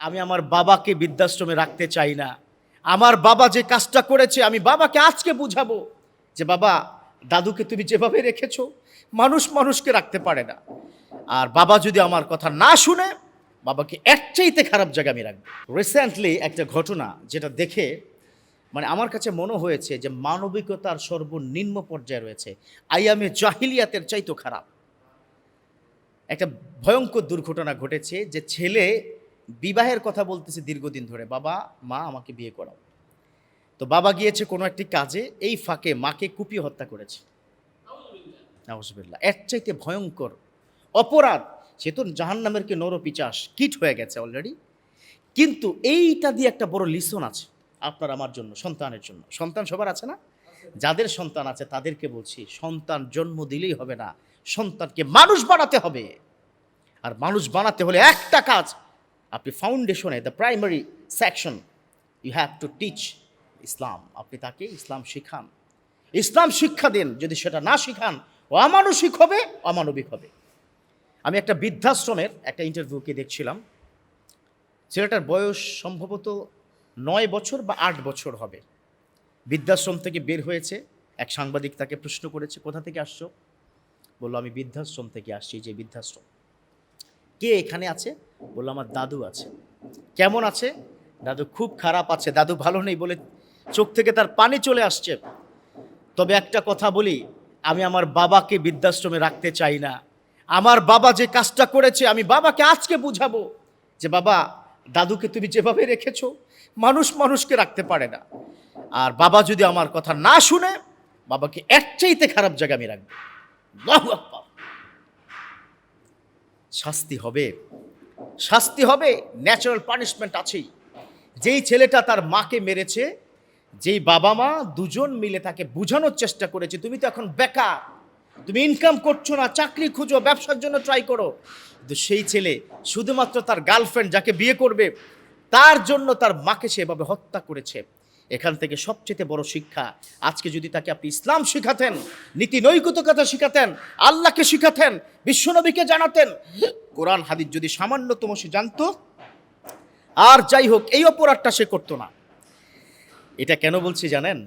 আমি আমার বাবাকে বৃদ্ধাশ্রমে রাখতে চাই না। আমার বাবা যে কাজটা করেছে, আমি বাবাকে আজকে বুঝাবো যে, বাবা, দাদুকে তুমি যেভাবে রেখেছো, মানুষ মানুষকে রাখতে পারে না। আর বাবা যদি আমার কথা না শুনে, বাবাকে এর চাইতে খারাপ জায়গা আমি রাখব। রিসেন্টলি একটা ঘটনা যেটা দেখে মানে আমার কাছে মনে হয়েছে যে, মানবিকতার সর্বনিম্ন পর্যায়ে রয়েছে। আইয়ামে জাহিলিয়াতের চাইতো খারাপ। একটা ভয়ঙ্কর দুর্ঘটনা ঘটেছে যে, ছেলে বিবাহের কথা বলতেছে দীর্ঘদিন ধরে, বাবা, মা আমাকে বিয়ে করাও। তো বাবা গিয়েছে কোনো একটি কাজে, এই ফাঁকে মাকে কুপিয়ে হত্যা করেছে। নাউজুবিল্লাহ, এর চাইতে ভয়ঙ্কর অপরাধ, সে তো জাহান নামের কে নরপিচাস, কিট হয়ে গেছে অলরেডি কিন্তু এইটা দিয়ে একটা বড় লিসন আছে আপনার আমার জন্য, সন্তানের জন্য। সন্তান সবার আছে না? যাদের সন্তান আছে তাদেরকে বলছি, সন্তান জন্ম দিলেই হবে না, সন্তানকে মানুষ বানাতে হবে। আর মানুষ বানাতে হলে একটা কাজ আপনি ফাউন্ডেশনে the primary section you have to teach Islam. আপনি তাকে ইসলাম শিখান। ইসলাম শিক্ষা দিন। যদি সেটা না শিখান অমানসিক হবে, অমানবিক হবে। আমি একটা বৃদ্ধাশ্রমের একটা ইন্টারভিউকে দেখছিলাম। ছেলেটার বয়স সম্ভবত নয় বছর বা আট বছর হবে। বৃদ্ধাশ্রম থেকে বের হয়েছে। এক সাংবাদিক তাকে প্রশ্ন করেছে, কোথা থেকে আসছো? বলল, আমি বৃদ্ধাশ্রম থেকে আসছি যে বৃদ্ধাশ্রম। কে এখানে আছে? বলল, আমার দাদু আছে। কেমন আছে? দাদু খুব খারাপ আছে। দাদু ভালো নেই বলে চোখ থেকে তার পানি চলে আসছে। তবে একটা কথা বলি, আমি আমার বাবাকে বৃদ্ধাশ্রমে রাখতে চাই না। আমার বাবা যে কাজটা করেছে, আমি বাবাকে আজকে বুঝাবো যে, বাবা, দাদুকে তুমি যেভাবে রেখেছ, মানুষ মানুষকে রাখতে পারে না। আর বাবা যদি আমার কথা না শুনে, বাবাকে এক চাইতে খারাপ জায়গা আমি রাখব। শাস্তি হবে। শাস্তি হবে ন্যাচারাল পানিশমেন্ট আছেই। যেই ছেলেটা তার মাকে মেরেছে, যেই বাবা মা দুজন মিলে তাকে বোঝানোর চেষ্টা করেছে, তুমি তো এখন বেকার, তুমি ইনকাম করছ না, চাকরি খুঁজো, ব্যবসার জন্য ট্রাই করো। কিন্তু সেই ছেলে শুধুমাত্র তার গার্লফ্রেন্ড যাকে বিয়ে করবে, তার জন্য তার মাকে সেভাবে হত্যা করেছে। এখান থেকে সবচেয়ে বড় শিক্ষা। আজকে যদি তাকে আপনি ইসলাম শিখাতেন, নীতি নৈতিকতা শিখাতেন, আল্লাহকে শিখাতেন, বিশ্বনবীকে জানাতেন, কোরআন হাদিস যদি সামান্যতম সে জানতো, আর যাই হোক, এই অপরাধটা সে করতো না। এটা কেন বলছি জানেন?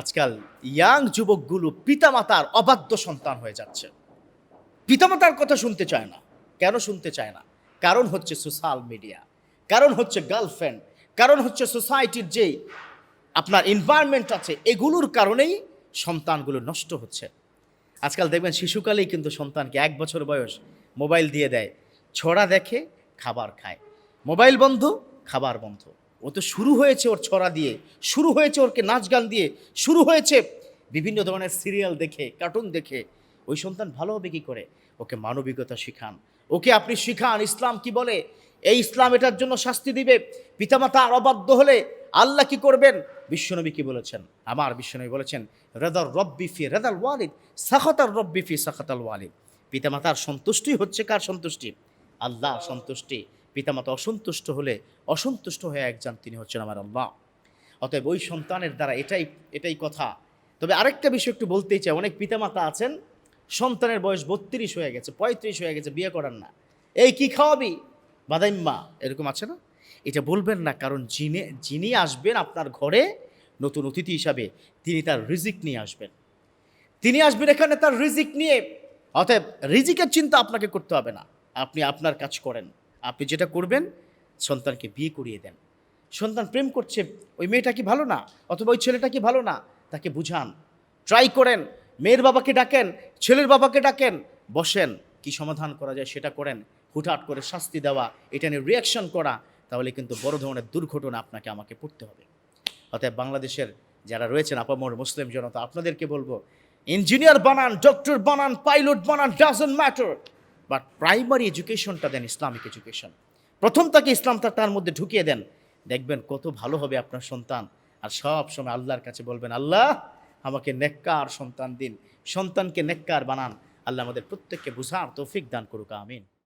আজকাল ইয়াং যুবকগুলো পিতামাতার অবাধ্য সন্তান হয়ে যাচ্ছে। পিতামাতার কথা শুনতে চায় না। কেন শুনতে চায় না? কারণ হচ্ছে সোশ্যাল মিডিয়া, কারণ হচ্ছে গার্লফ্রেন্ড, কারণ হচ্ছে সোসাইটির যে আপনার এনভায়রনমেন্ট আছে, এগুলোর কারণেই সন্তানগুলো নষ্ট হচ্ছে। আজকাল দেখবেন শিশুকালেই কিন্তু সন্তানকে এক বছর বয়স মোবাইল দিয়ে দেয়, ছড়া দেখে খাবার খায়। মোবাইল বন্ধ, খাবার বন্ধ। ও তো শুরু হয়েছে ওর ছড়া দিয়ে, শুরু হয়েছে ওরকে নাচ গান দিয়ে, শুরু হয়েছে বিভিন্ন ধরনের সিরিয়াল দেখে, কার্টুন দেখে। ওই সন্তান ভালো হবে কী করে? ওকে মানবিকতা শিখান। ওকে আপনি শিখান ইসলাম কি বলে? এই ইসলাম এটার জন্য শাস্তি দিবে। পিতামাতা আর অবাধ্য হলে আল্লাহ কি করবেন? বিশ্বনবী কি বলেছেন? আমার বিশ্বনবী বলেছেন, রেদার রব্বি ফি রেদাল ওয়ালিদ, সাখতার রব্বি ফি সাখতাল ওয়ালিদ। পিতামাতার সন্তুষ্টি হচ্ছে কার সন্তুষ্টি? আল্লাহ সন্তুষ্টি। পিতামাতা অসন্তুষ্ট হলে অসন্তুষ্ট হয়ে একজন তিনি হচ্ছেন আমার আল্লাহ। অতএব ওই সন্তানের দ্বারা এটাই এটাই কথা। তবে আরেকটা বিষয় একটু বলতেই চাই, অনেক পিতামাতা আছেন, সন্তানের বয়স বত্রিশ হয়ে গেছে, পঁয়ত্রিশ হয়ে গেছে, বিয়ে করার না। এই কি খাওয়াবি? বাদাইম্মা, এরকম আছে না? এটা বলবেন না, কারণ যিনি যিনি আসবেন আপনার ঘরে নতুন অতিথি হিসাবে, তিনি তার রিজিক নিয়ে আসবেন। তিনি আসবেন এখানে তার রিজিক নিয়ে, অতএব রিজিকের চিন্তা আপনাকে করতে হবে না। আপনি আপনার কাজ করেন। আপনি যেটা করবেন, সন্তানকে বিয়ে করিয়ে দেন। সন্তান প্রেম করছে, ওই মেয়েটা কি ভালো না? অথবা ওই ছেলেটা কি ভালো না? তাকে বুঝান। ট্রাই করেন। মেয়ের বাবাকে ডাকেন, ছেলের বাবাকে ডাকেন, বসেন। কি সমাধান করা যায় সেটা করেন। হুটহাট করে শাস্তি দেওয়া, এটা নিয়ে রিয়াকশন করা। তাহলে কিন্তু বড় ধরনের দুর্ঘটনা আপনাকে আমাকে পড়তে হবে। অতএব বাংলাদেশের যারা রয়েছেন আপামর মুসলিম জনতা, আপনাদেরকে বলব ইঞ্জিনিয়ার বানান ডক্টর বানান পাইলট বানান ডাজন্ট ম্যাটার বাট প্রাইমারি এডুকেশনটা দেন ইসলামিক এডুকেশন প্রথম তাকে ইসলাম তার মধ্যে ঢুকিয়ে দেন। দেখবেন কত ভালো হবে আপনার সন্তান। আর সব সময় আল্লাহর কাছে বলবেন, আল্লাহ, আমাকে নেককার সন্তান দিন। সন্তানকে নেককার বানান। আল্লাহ আমাদের প্রত্যেককে বুঝার তৌফিক দান করুক, আমিন।